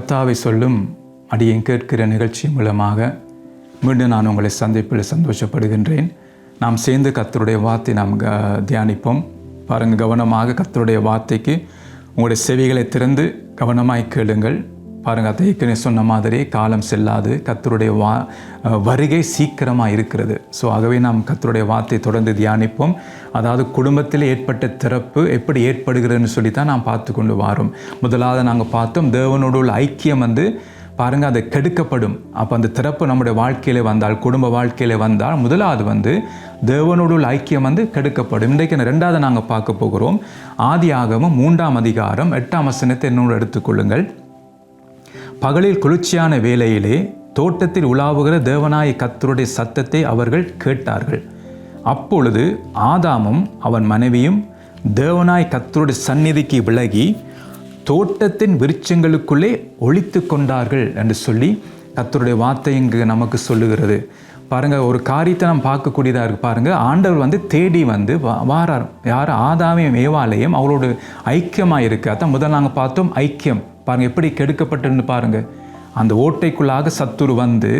கத்தாவை சொல்லும் அடியேன் கேட்கிற நிகழ்ச்சி மூலமாக மீண்டும் நான் உங்களை சந்திப்பில் சந்தோஷப்படுகின்றேன். நாம் சேர்ந்து கத்தருடைய வார்த்தை நாம் க தியானிப்போம். பாருங்கள் கவனமாக கத்தருடைய வார்த்தைக்கு உங்களுடைய செவிகளை திறந்து கவனமாய் கேளுங்கள். பாருங்கள் அதை ஏற்கனவே சொன்ன மாதிரி காலம் செல்லாது கத்தருடைய வா வருகை சீக்கிரமாக இருக்கிறது. ஸோ ஆகவே நாம் கத்தருடைய வார்த்தை தொடர்ந்து தியானிப்போம். அதாவது குடும்பத்தில் ஏற்பட்ட திறப்பு எப்படி ஏற்படுகிறதுன்னு சொல்லி தான் நாம் பார்த்து கொண்டு வாரோம். முதலாவது நாங்கள் பார்த்தோம் தேவனோடு உள்ள ஐக்கியம் வந்து பாருங்கள் அது கெடுக்கப்படும். அப்போ அந்த திறப்பு நம்முடைய வாழ்க்கையில் வந்தால் குடும்ப வாழ்க்கையில் வந்தால் முதலாவது வந்து தேவனோடு உள்ள ஐக்கியம் வந்து கெடுக்கப்படும். இன்றைக்கு ரெண்டாவது நாங்கள் பார்க்க போகிறோம். ஆதி ஆகமும் மூன்றாம் அதிகாரம் எட்டாம் வசனத்தை என்னோடு எடுத்துக்கொள்ளுங்கள் பகலில் குளிர்ச்சியான வேளையிலே தோட்டத்தில் உலாவுகிற தேவனாய கத்தருடைய சத்தத்தை அவர்கள் கேட்டார்கள். அப்பொழுது ஆதாமும் அவன் மனைவியும் தேவனாய் கத்தருடைய சந்நிதிக்கு விலகி தோட்டத்தின் விருட்சங்களுக்குள்ளே ஒழித்து கொண்டார்கள் என்று சொல்லி கத்தருடைய வார்த்தை இங்கு நமக்கு சொல்லுகிறது. பாருங்கள் ஒரு காரியத்தை நம்ம பார்க்கக்கூடியதாக இருக்குது பாருங்கள் ஆண்டவர் வந்து தேடி வந்து வா- வாரார். யார்? ஆதாமையும் மேவாலயம் அவளோட ஐக்கியமாக இருக்குது அதான் முதல் நாங்கள் பார்த்தோம் ஐக்கியம். பாருங்க எப்படி கெடுக்கப்பட்டதுன்னு பாருங்க. அந்த ஓட்டைக்குள்ளாக சத்துரு வந்து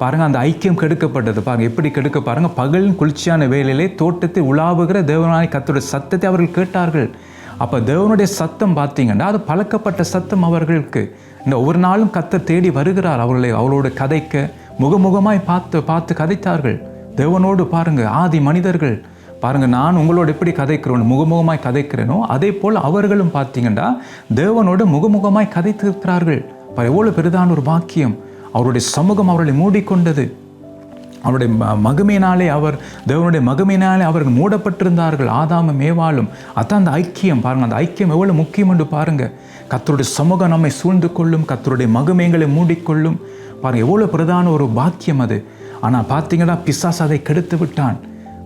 பாருங்க அந்த ஐக்கியம் கெடுக்கப்பட்டது. பாருங்க எப்படி கெடுக்க பாருங்க பகலின் குளிர்ச்சியான வேலையிலே தோட்டத்தை உலாவுகிற தேவனாய் கத்தோட சத்தத்தை அவர்கள் கேட்டார்கள். அப்போ தேவனுடைய சத்தம் பார்த்தீங்கன்னா அது பழக்கப்பட்ட சத்தம் அவர்களுக்கு. இந்த ஒவ்வொரு நாளும் கத்தர் தேடி வருகிறார். அவர்களை அவளோட கதைக்க முகமுகமாய் பார்த்து பார்த்து கதைத்தார்கள். தேவனோடு பாருங்க ஆதி மனிதர்கள் பாருங்கள் நான் உங்களோட எப்படி கதைக்கிறோம் முகமுகமாய் கதைக்கிறேனோ அதே போல் அவர்களும் பார்த்தீங்கன்னா தேவனோடு முகமுகமாய் கதைத்திருக்கிறார்கள். பாரு, எவ்வளோ பெரிதான ஒரு வாக்கியம். அவருடைய சமூகம் அவர்களை மூடிக்கொண்டது. அவருடைய ம- மகிமையினாலே அவர் தேவனுடைய மகிமையினாலே அவர்கள் மூடப்பட்டிருந்தார்கள். ஆதாமும் மேவாலும் அதான் அந்த ஐக்கியம். பாருங்கள் அந்த ஐக்கியம் எவ்வளவு முக்கியம் என்று பாருங்கள் கத்தருடைய சமூகம் நம்மை சூழ்ந்து கொள்ளும் கத்தருடைய மகிமைகளை மூடிக்கொள்ளும். பாருங்கள் எவ்வளோ பிரதான ஒரு பாக்கியம் அது. ஆனால் பார்த்தீங்கன்னா பிசாஸ் அதை கெடுத்து விட்டான்.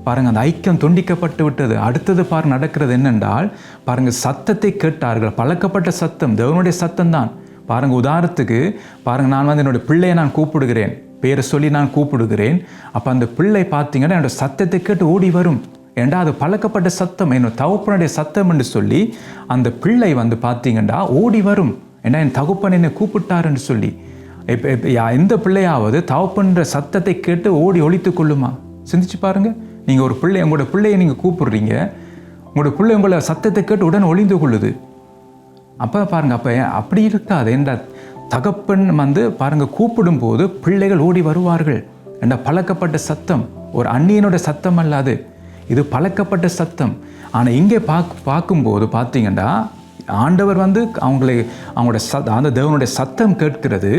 பாருங்கள் அந்த ஐக்கியம் துண்டிக்கப்பட்டு விட்டது. அடுத்தது பாருங்க நடக்கிறது என்னென்றால் பாருங்கள் சத்தத்தை கேட்டார்கள். பழக்கப்பட்ட சத்தம் தேவனுடைய சத்தம் தான் பாருங்கள் உதாரணத்துக்கு பாருங்கள் நான் வந்து என்னோட பிள்ளையை நான் கூப்பிடுகிறேன். பேரை சொல்லி நான் கூப்பிடுகிறேன். அப்போ அந்த பிள்ளை பார்த்தீங்கன்னா என்னோட சத்தத்தை கேட்டு ஓடி வரும். ஏண்டா அது பழக்கப்பட்ட சத்தம்? என்னோட தகப்பனுடைய சத்தம் என்று சொல்லி அந்த பிள்ளை வந்து பார்த்தீங்கன்னா ஓடி வரும். ஏன்னா என் தகுப்பன் என்னை கூப்பிட்டாருன்னு சொல்லி. இப்போ இப்போ யா- எந்த பிள்ளையாவது தகப்பன்ற சத்தத்தை கேட்டு ஓடி ஒழித்து கொள்ளுமா? சிந்திச்சு பாருங்கள் நீங்கள் ஒரு பிள்ளை உங்களோட பிள்ளையை நீங்கள் கூப்பிடுறீங்க. உங்களோட பிள்ளை உங்களை சத்தத்தை கேட்டு உடனே ஒளிந்து கொள்ளுது. அப்போ பாருங்க அப்போ அப்படி இருக்காது? என்ற தகப்பன் வந்து பாருங்கள் கூப்பிடும் போது பிள்ளைகள் ஓடி வருவார்கள். என்ற பழக்கப்பட்ட சத்தம் ஒரு அந்நியனோட சத்தம் அல்லாது. இது பழக்கப்பட்ட சத்தம். ஆனால் இங்கே பார்க் பார்க்கும்போது பார்த்தீங்கன்னா ஆண்டவர் வந்து அவங்களை அவங்களோட சத் அந்த தேவனுடைய சத்தம் கேட்கிறது.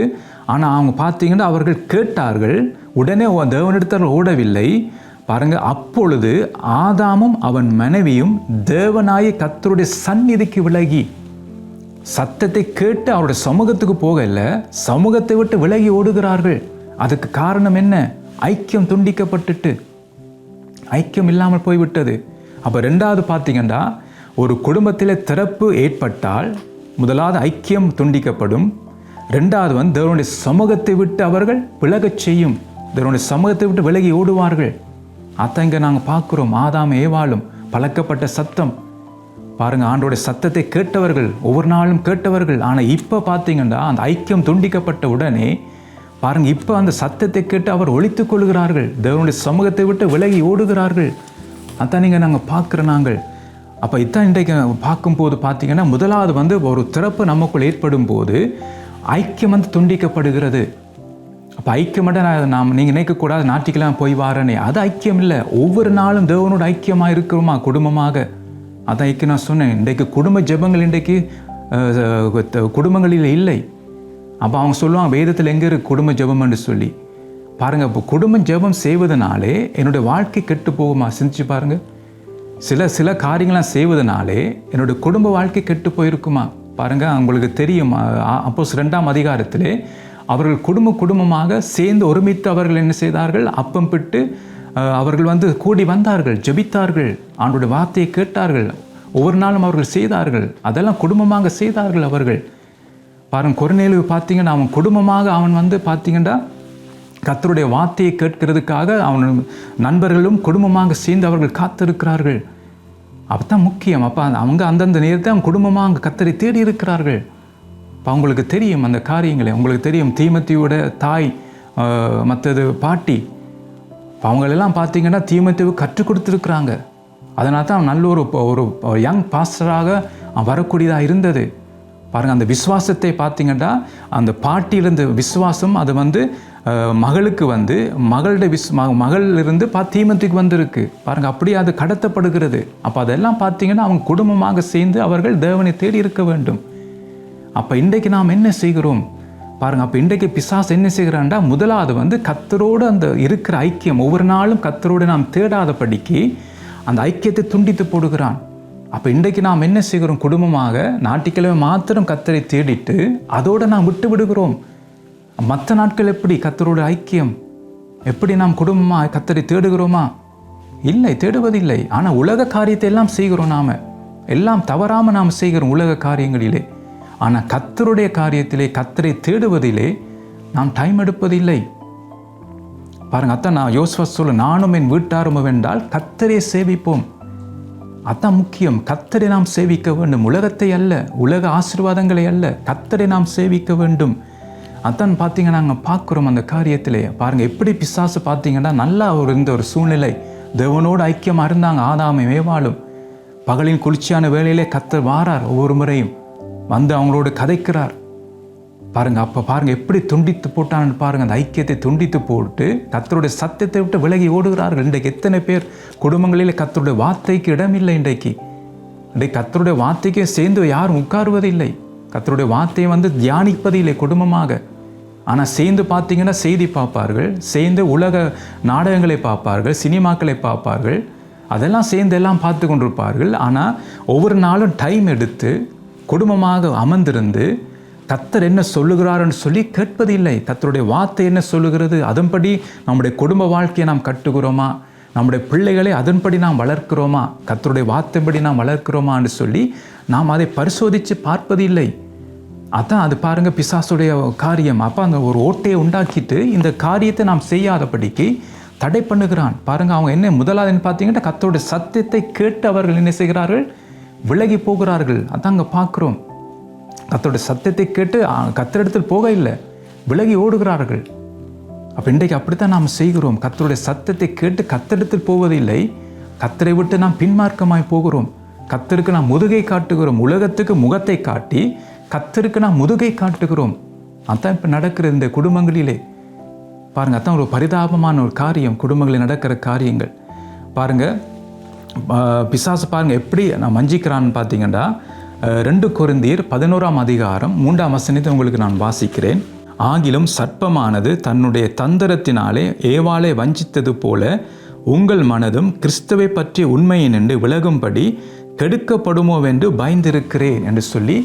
ஆனால் அவங்க பார்த்தீங்கன்னா அவர்கள் கேட்டார்கள். உடனே தேவனிடத்தில் ஓடவில்லை. பாருங்க அப்பொழுது ஆதாமும் அவன் மனைவியும் தேவனாய கத்தருடைய சந்நிதிக்கு விலகி. சத்தத்தை கேட்டு அவருடைய சமூகத்துக்கு போகல சமூகத்தை விட்டு விலகி ஓடுகிறார்கள். அதுக்கு காரணம் என்ன? ஐக்கியம் துண்டிக்கப்பட்டுட்டு. ஐக்கியம் இல்லாமல் போய்விட்டது. அப்போ ரெண்டாவது பார்த்தீங்கன்னா ஒரு குடும்பத்தில் திறப்பு ஏற்பட்டால் முதலாவது ஐக்கியம் துண்டிக்கப்படும். ரெண்டாவது வந்து தேவனுடைய சமூகத்தை விட்டு அவர்கள் விலகச் செய்யும். தேவனுடைய சமூகத்தை விட்டு விலகி ஓடுவார்கள். அதான் இங்கே நாங்கள் பார்க்குறோம் ஆதாம் ஏவாளும் பழக்கப்பட்ட சத்தம். பாருங்கள் ஆண்டோடைய சத்தத்தை கேட்டவர்கள் ஒவ்வொரு நாளும் கேட்டவர்கள். ஆனால் இப்போ பார்த்தீங்கன்னா அந்த ஐக்கியம் துண்டிக்கப்பட்ட உடனே பாருங்கள் இப்போ அந்த சத்தத்தை கேட்டு அவர் ஒழித்து கொள்கிறார்கள். தேவனுடைய சமூகத்தை விட்டு விலகி ஓடுகிறார்கள். அதான் நீங்கள் நாங்கள் பார்க்குற நாங்கள். அப்போ இதான் இன்றைக்கு பார்க்கும்போது பார்த்தீங்கன்னா முதலாவது வந்து ஒரு திறப்பு நமக்குள் ஏற்படும் போது ஐக்கியம் வந்து துண்டிக்கப்படுகிறது. அப்போ ஐக்கியமட்ட நான் நாம் நீங்கள் நினைக்கக்கூடாது நாட்டிக்கெல்லாம் போய் வாரனே. அது ஐக்கியம் இல்லை. ஒவ்வொரு நாளும் தேவனோட ஐக்கியமாக இருக்கிறோமா குடும்பமாக? அதான் ஐக்கியம் நான் சொன்னேன். இன்றைக்கு குடும்ப ஜெபங்கள் இன்றைக்கு த- குடும்பங்களில் இல்லை. அப்போ அவங்க சொல்லுவாங்க வேதத்தில் எங்கே இருக்கு குடும்ப ஜபம்னு சொல்லி. பாருங்கள் இப்போ குடும்ப ஜெபம் செய்வதனாலே என்னுடைய வாழ்க்கை கெட்டு போகுமா? சிந்திச்சு பாருங்கள் சில சில காரியங்களாம் செய்வதனாலே என்னுடைய குடும்ப வாழ்க்கை கெட்டு போயிருக்குமா? பாருங்கள் உங்களுக்கு தெரியும். அப்போஸ் ரெண்டாம் அதிகாரத்திலே அவர்கள் குடும்ப குடும்பமாக சேர்ந்து ஒருமித்து அவர்கள் என்ன செய்தார்கள்? அப்பம் பிட்டு அவர்கள் வந்து கூடி வந்தார்கள் ஜெபித்தார்கள் அவனுடைய வார்த்தையை கேட்டார்கள். ஒவ்வொரு நாளும் அவர்கள் செய்தார்கள். அதெல்லாம் குடும்பமாக செய்தார்கள் அவர்கள். பாருங்க கொரோனேலு பார்த்தீங்கன்னா அவன் குடும்பமாக அவன் வந்து பார்த்தீங்கன்னா கத்தருடைய வார்த்தையை கேட்கிறதுக்காக அவன் நண்பர்களும் குடும்பமாக சேர்ந்து அவர்கள் காத்திருக்கிறார்கள். அப்பதான் முக்கியம். அப்போ அவங்க அந்தந்த நேரத்தை அவங்க குடும்பமாக அங்கே கத்தரை தேடி இருக்கிறார்கள் இப்போ அவங்களுக்கு தெரியும் அந்த காரியங்களை. உங்களுக்கு தெரியும் தீமத்தியோட தாய் மற்றது பாட்டி. இப்போ அவங்களெல்லாம் பார்த்தீங்கன்னா தீமத்தேவு கற்றுக் கொடுத்துருக்குறாங்க. அதனால தான் நல்ல ஒரு ஒரு யங் பாஸ்டராக வரக்கூடியதாக இருந்தது. பாருங்கள் அந்த விசுவாசத்தை பார்த்தீங்கன்னா அந்த பாட்டியிலிருந்து விசுவாசம் அது வந்து மகளுக்கு வந்து மகளுடைய விஸ் ம- மகளிலிருந்து பா தீமத்துக்கு வந்திருக்கு. பாருங்கள் அப்படியே அது கடத்தப்படுகிறது. அப்போ அதெல்லாம் பார்த்தீங்கன்னா அவங்க குடும்பமாக சேர்ந்து அவர்கள் தேவனை தேடி இருக்க வேண்டும். அப்போ இன்றைக்கு நாம் என்ன செய்கிறோம்? பாருங்க அப்போ இன்றைக்கு பிசாஸ் என்ன செய்கிறான்டா? முதலாவது வந்து கத்தரோடு அந்த இருக்கிற ஐக்கியம் ஒவ்வொரு நாளும் கத்தரோடு நாம் தேடாதபடிக்கு அந்த ஐக்கியத்தை துண்டித்து போடுகிறான். அப்போ இன்றைக்கு நாம் என்ன செய்கிறோம்? குடும்பமாக நாட்டிக்கிழமை மாத்திரம் கத்தரை தேடிட்டு அதோடு நாம் விட்டு விடுகிறோம். மற்ற நாட்கள் எப்படி? கத்தரோட ஐக்கியம். எப்படி நாம் குடும்பமாக கத்தரை தேடுகிறோமா? இல்லை தேடுவதில்லை. ஆனால் உலக காரியத்தை எல்லாம் செய்கிறோம் நாம். எல்லாம் தவறாமல் நாம் செய்கிறோம் உலக காரியங்களிலே. ஆனால் கத்தருடைய காரியத்திலே கத்தரை தேடுவதிலே நாம் டைம் எடுப்பதில்லை. பாருங்க அத்தான் நான் யோசுவா சொல்ல நானும் என் வீட்டாரும் வென்றால் கத்தரை சேவிப்போம். அதான் முக்கியம். கத்தரை நாம் சேவிக்க வேண்டும். உலகத்தை அல்ல உலக ஆசீர்வாதங்களை அல்ல கத்தரை நாம் சேவிக்க வேண்டும். அதான் பார்த்தீங்கன்னா நாங்கள் பார்க்குறோம் அந்த காரியத்திலே. பாருங்கள் எப்படி பிசாசு பார்த்தீங்கன்னா நல்லா ஒரு இருந்த ஒரு சூழ்நிலை. தேவனோடு ஐக்கியமாக இருந்தாங்க ஆதாமை மேவாளும். பகலின் குளிர்ச்சியான வேலையிலே கத்தர் வாரார் ஒவ்வொரு முறையும். வந்து அவங்களோடு கதைக்கிறார். பாருங்கள் அப்போ பாருங்கள் எப்படி துண்டித்து போட்டான்னு பாருங்கள் அந்த ஐக்கியத்தை துண்டித்து போட்டு கத்தருடைய சத்தியத்தை விட்டு விலகி ஓடுகிறார்கள். இன்றைக்கு எத்தனை பேர் குடும்பங்களில் கத்தருடைய வார்த்தைக்கு இடமில்லை இன்றைக்கு. இன்றைக்கு கத்தருடைய வார்த்தைக்கே சேர்ந்து யாரும் உட்காருவதில்லை. கத்தருடைய வார்த்தையை வந்து தியானிப்பதில்லை குடும்பமாக. ஆனால் சேர்ந்து பார்த்தீங்கன்னா செய்தி பார்ப்பார்கள் சேர்ந்து உலக நாடகங்களை பார்ப்பார்கள் சினிமாக்களை பார்ப்பார்கள். அதெல்லாம் சேர்ந்து எல்லாம் பார்த்து கொண்டிருப்பார்கள். ஆனால் ஒவ்வொரு நாளும் டைம் எடுத்து குடும்பமாக அமர்ந்திருந்து கத்தர் என்ன சொல்லுகிறாருன்னு சொல்லி கேட்பதில்லை. கத்தருடைய வார்த்தை என்ன சொல்லுகிறது? அதன்படி நம்முடைய குடும்ப வாழ்க்கையை நாம் கட்டுகிறோமா? நம்முடைய பிள்ளைகளை அதன்படி நாம் வளர்க்கிறோமா? கத்தருடைய வார்த்தைப்படி நாம் வளர்க்கிறோமான்னு சொல்லி நாம் அதை பரிசோதித்து பார்ப்பதில்லை. அதான் அது பாருங்கள் பிசாசுடைய காரியம். அப்போ அந்த ஒரு ஓட்டையை உண்டாக்கிட்டு இந்த காரியத்தை நாம் செய்யாதபடிக்கு தடை பண்ணுகிறான். பாருங்கள் அவங்க என்ன முதலாவதுன்னு பார்த்தீங்கன்னா கத்தருடைய சத்தியத்தை கேட்டு அவர்கள் என்ன செய்கிறார்கள்? விலகி போகிறார்கள். அதான் அங்கே பார்க்குறோம். கத்தருடைய சத்தியத்தை கேட்டு ஆ, கத்தரிடத்தில் போக இல்லை விலகி ஓடுகிறார்கள். அப்போ இன்றைக்கு அப்படித்தான் நாம் செய்கிறோம். கத்தருடைய சத்தத்தை கேட்டு கத்தரிடத்தில் போவதில்லை. கத்தரை விட்டு நாம் பின்மார்க்கமாய் போகிறோம். கத்தருக்கு நாம் முதுகை காட்டுகிறோம். உலகத்துக்கு முகத்தை காட்டி கத்தருக்கு நாம் முதுகை காட்டுகிறோம். அதான் இப்போ நடக்கிற இந்த குடும்பங்களிலே. பாருங்கள் அதான் ஒரு பரிதாபமான ஒரு காரியம். குடும்பங்களில் நடக்கிற காரியங்கள். பாருங்கள் பிசாசு பாருங்கள் எப்படி நான் வஞ்சிக்கிறான்னு பார்த்தீங்கன்னா ரெண்டு குருந்தீர் பதினோராம் அதிகாரம் மூன்றாம் வசனத்தை உங்களுக்கு நான் வாசிக்கிறேன். ஆகிலும் சர்ப்பமானது தன்னுடைய தந்திரத்தினாலே ஏவாளை வஞ்சித்தது போல உங்கள் மனதும் கிறிஸ்துவை பற்றிய உண்மையை நின்று விலகும்படி கெடுக்கப்படுமோவென்று பயந்திருக்கிறேன் என்று சொல்லி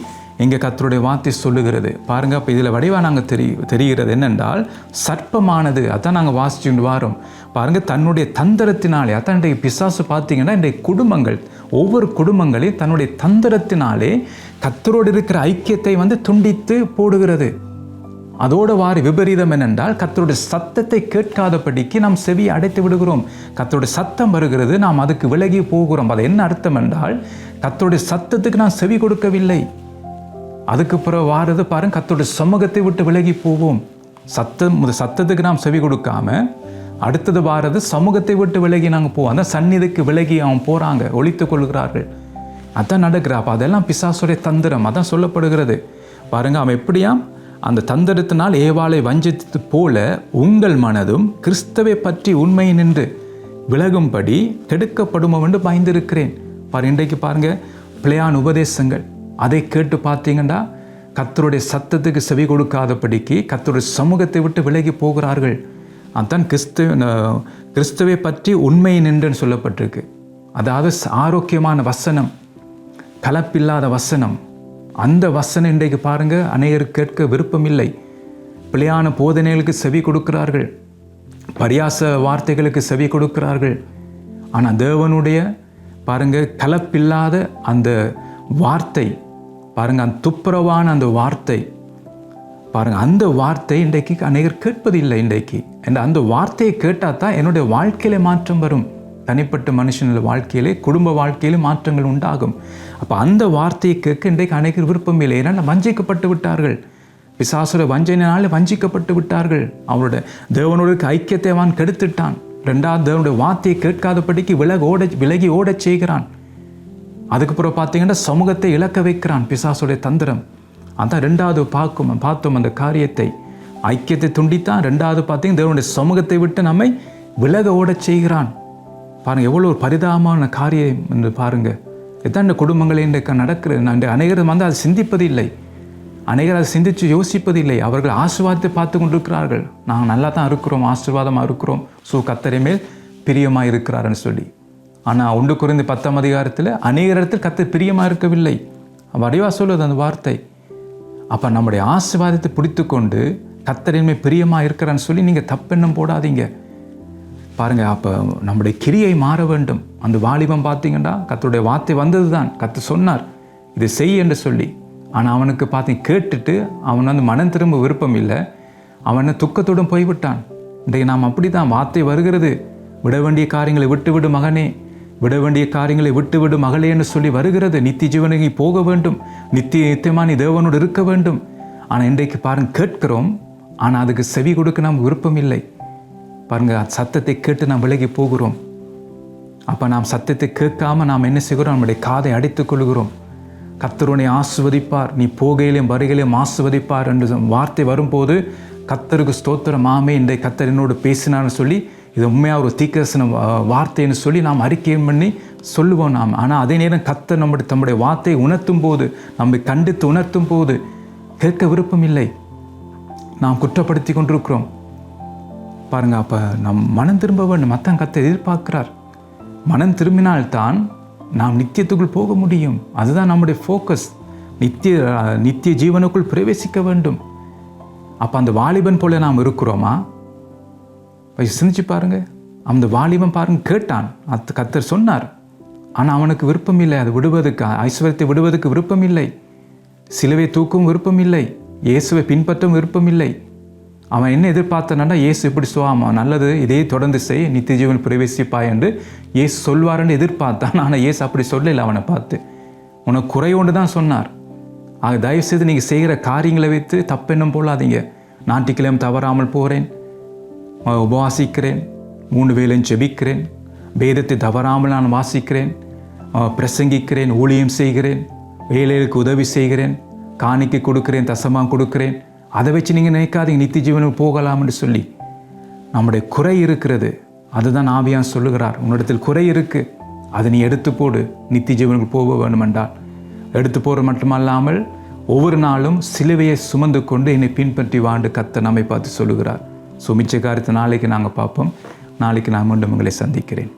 இங்கே கத்தருடைய வார்த்தை சொல்லுகிறது. பாருங்க அப்போ இதில் வடிவாக நாங்கள் தெரி தெரிகிறது என்னென்றால் சர்ப்பமானது. அதான் நாங்கள் வாசிச்சுட்டு வாரோம். பாருங்க தன்னுடைய தந்திரத்தினாலே அதான் இன்றைக்கு பிசாசு பார்த்தீங்கன்னா இன்றைய குடும்பங்கள் ஒவ்வொரு குடும்பங்களையும் தன்னுடைய தந்திரத்தினாலே கத்தரோடு இருக்கிற ஐக்கியத்தை வந்து துண்டித்து போடுகிறது. அதோட வாரி விபரீதம் என்னென்றால் கத்தருடைய சத்தத்தை கேட்காதபடிக்கு நாம் செவியை அடைத்து விடுகிறோம். கத்தருடைய சத்தம் வருகிறது நாம் அதுக்கு விலகி போகிறோம். அது என்ன அர்த்தம் என்றால் கத்தருடைய சத்தத்துக்கு நாம் செவி கொடுக்கவில்லை. அதுக்கு பிறகு வாரது பாருங்க கத்தருடைய சமூகத்தை விட்டு விலகி போவோம். சத்தம் சத்தத்துக்கு நாம் செவி கொடுக்காம அடுத்தது வாரது சமூகத்தை விட்டு விலகி நாங்கள் போவோம். அந்த சந்நிதிக்கு விலகி அவன் போகிறாங்க ஒழித்து கொள்கிறார்கள். அதான் நடக்கிற அப்போ அதெல்லாம் பிசாசுடைய தந்திரம். அதான் சொல்லப்படுகிறது. பாருங்கள் அவன் எப்படியாம் அந்த தந்திரத்தினால் ஏவாளை வஞ்சித்து போல உங்கள் மனதும் கிறிஸ்தவை பற்றி உண்மை நின்று விலகும்படி கெடுக்கப்படுமோ என்று பயந்திருக்கிறேன். பாரு இன்றைக்கு பாருங்கள் பிள்ளையான் உபதேசங்கள். அதை கேட்டு பார்த்தீங்கன்னா கத்தருடைய சத்தத்துக்கு செவி கொடுக்காதபடிக்கு கத்தருடைய சமூகத்தை விட்டு விலகி போகிறார்கள். அதுதான் கிறிஸ்து கிறிஸ்துவை பற்றி உண்மை நின்றுன்னு சொல்லப்பட்டிருக்கு. அதாவது ஆரோக்கியமான வசனம் கலப்பில்லாத வசனம். அந்த வசனம் இன்றைக்கு பாருங்கள் அநேகர் கேட்க விருப்பமில்லை. பிழையான போதனைகளுக்கு செவி கொடுக்கிறார்கள். பரியாச வார்த்தைகளுக்கு செவி கொடுக்கிறார்கள். ஆனால் தேவனுடைய பாருங்கள் கலப்பில்லாத அந்த வார்த்தை பாருங்கள் அந்த துப்புரவான அந்த வார்த்தை பாருங்கள் அந்த வார்த்தை இன்றைக்கு அநேகர் கேட்பதில்லை இன்றைக்கு. அண்ட் அந்த வார்த்தையை கேட்டால் தான் என்னுடைய வாழ்க்கையில மாற்றம் வரும். தனிப்பட்ட மனுஷனோட வாழ்க்கையிலே குடும்ப வாழ்க்கையிலே மாற்றங்கள் உண்டாகும். அப்போ அந்த வார்த்தையை கேட்க இன்றைக்கு அநேகர் விருப்பம் இல்லை. ஏன்னா வஞ்சிக்கப்பட்டு விட்டார்கள். பிசாசுர வஞ்சனையினாலே வஞ்சிக்கப்பட்டு விட்டார்கள். அவரோட தேவனோட ஐக்கியத்தை அவன் கெடுத்துட்டான். ரெண்டாவது தேவனுடைய வார்த்தையை கேட்காதபடிக்கு விலக ஓட விலகி ஓடச் செய்கிறான். அதுக்கப்புறம் பார்த்தீங்கன்னா சமூகத்தை இழக்க வைக்கிறான் பிசாசுடைய தந்திரம். அதான் ரெண்டாவது பார்க்கும் பார்த்தோம் அந்த காரியத்தை. ஐக்கியத்தை துண்டித்தான் ரெண்டாவது பார்த்தீங்கன்னா தேவனுடைய சமூகத்தை விட்டு நம்மை விலக ஓட செய்கிறான். பாருங்கள் எவ்வளோ ஒரு பரிதாபமான காரியம் என்று பாருங்கள் எத்தனை குடும்பங்கள் இன்றைக்கு நடக்கிறது. நான் அநேகர் வந்து அதை சிந்திப்பது இல்லை அநேகர் அதை சிந்தித்து யோசிப்பதில்லை. அவர்கள் ஆசீர்வாதத்தை பார்த்து கொண்டிருக்கிறார்கள். நாங்கள் நல்லா தான் இருக்கிறோம் ஆசீர்வாதமாக இருக்கிறோம். ஸோ கத்தரை மேல் பிரியமாக இருக்கிறாருன்னு சொல்லி. ஆனால் ஒன்று குறைந்த பத்தாம் அதிகாரத்தில் அநேக இடத்தில் கத்தர் பிரியமாக இருக்கவில்லை வடிவா சொல்லுவது அந்த வார்த்தை. அப்போ நம்முடைய ஆசீர்வாதத்தை பிடித்து கொண்டு கத்தரின்மை பிரியமாக இருக்கிறான்னு சொல்லி நீங்கள் தப்பெண்ணம் போடாதீங்க. பாருங்கள் அப்போ நம்முடைய கிரியை மாற வேண்டும். அந்த வாலிபம் பார்த்தீங்கன்னா கத்தருடைய வார்த்தை வந்தது தான் கத்து சொன்னார் இதை செய் என்று சொல்லி. ஆனால் அவனுக்கு பார்த்தீங்க கேட்டுட்டு அவன் வந்து மனம் திரும்ப விருப்பம் இல்லை. அவனை துக்கத்துடன் போய்விட்டான். இன்றைக்கு நாம் அப்படி தான் வார்த்தை வருகிறது. விட வேண்டிய காரியங்களை விட்டு விடு மகனே. விட வேண்டிய காரியங்களை விட்டு மகளே மகளேன்னு சொல்லி வருகிறது. நித்திய ஜீவனுக்கு போக வேண்டும். நித்திய நித்தியமான தேவனோடு இருக்க வேண்டும். ஆனால் இன்றைக்கு பாருங்க கேட்கிறோம். ஆனால் அதுக்கு செவி கொடுக்க நாம் விருப்பம் இல்லை பாருங்க சத்தத்தை கேட்டு நாம் விலகி போகிறோம். அப்போ நாம் சத்தத்தை கேட்காம நாம் என்ன செய்கிறோம்? நம்முடைய காதை அடித்துக் கொள்கிறோம். கத்தருனை ஆசுவதிப்பார் நீ போகையிலையும் வருகையிலையும் ஆசுவதிப்பார் என்று வார்த்தை வரும்போது கத்தருக்கு ஸ்தோத்திரம். மாமே இன்றைய கத்தர் என்னோடு பேசினான்னு சொல்லி இது உண்மையாக ஒரு தீக்கரசன வார்த்தைன்னு சொல்லி நாம் அறிக்கையும் பண்ணி சொல்லுவோம் நாம். ஆனால் அதே நேரம் கத்த நம்முடைய தம்முடைய வார்த்தையை உணர்த்தும் போது நம்மை கண்டித்து உணர்த்தும் போது கேட்க விருப்பம் இல்லை. நாம் குற்றப்படுத்தி கொண்டிருக்கிறோம். பாருங்கள் அப்போ நம் மனம் திரும்ப வேண்டும். மத்தன் கத்தை எதிர்பார்க்கிறார். மனம் திரும்பினால்தான் நாம் நித்தியத்துக்குள் போக முடியும். அதுதான் நம்முடைய ஃபோக்கஸ் நித்திய நித்திய ஜீவனுக்குள் பிரவேசிக்க வேண்டும். அப்போ அந்த வாலிபன் போல நாம் இருக்கிறோமா? போய் சிந்திச்சு பாருங்க. அந்த வாலிபன் பாருங்க கேட்டான். அத் கத்தர் சொன்னார் ஆனால் அவனுக்கு விருப்பம் இல்லை அது விடுவதற்கு ஐஸ்வர்யத்தை விடுவதற்கு விருப்பம் இல்லை சிலுவை தூக்கும் விருப்பம் இல்லை இயேசுவை பின்பற்றும் விருப்பம் இல்லை அவன் என்ன எதிர்பார்த்தனா இயேசு இப்படி சொல்லுவாமா நல்லது இதே தொடர்ந்து செய் நித்திய ஜீவன் பிரவேசிப்பா என்று இயேசு சொல்வாருன்னு எதிர்பார்த்தான். ஆனால் இயேசு அப்படி சொல்லலை அவனை பார்த்து. உனக்கு குறையோண்டு தான் சொன்னார். ஆக தயவுசெய்து நீங்கள் செய்கிற காரியங்களை வைத்து தப்பெண்ணம் போலாதீங்க ஞாயிற்றுக்கிழமை தவறாமல் போகிறேன் உபவாசிக்கிறேன் மூணு வேலையும் செபிக்கிறேன் வேதத்தை தவறாமல் நான் வாசிக்கிறேன் பிரசங்கிக்கிறேன் ஊழியம் செய்கிறேன் வேலைகளுக்கு உதவி செய்கிறேன் காணிக்கை கொடுக்கிறேன் தசமாக கொடுக்கிறேன் அதை வச்சு நீங்கள் நினைக்காதீங்க நித்திய ஜீவனுக்கு போகலாம்னு சொல்லி. நம்முடைய குறை இருக்கிறது அதுதான் ஆவியான் சொல்லுகிறார். உன்னிடத்தில் குறை இருக்கு அதை நீ எடுத்து போடு நித்திய ஜீவனுக்கு போக வேண்டுமென்றால். எடுத்து போகிற மட்டுமல்லாமல் ஒவ்வொரு நாளும் சிலுவையை சுமந்து கொண்டு என்னை பின்பற்றி வாண்டு கத்த நம்மை பார்த்து சொல்லுகிறார். ஸோ மிச்ச காரியத்தை நாளைக்கு நாங்கள் பார்ப்போம். நாளைக்கு நான் மீண்டும் உங்களை சந்திக்கிறேன்.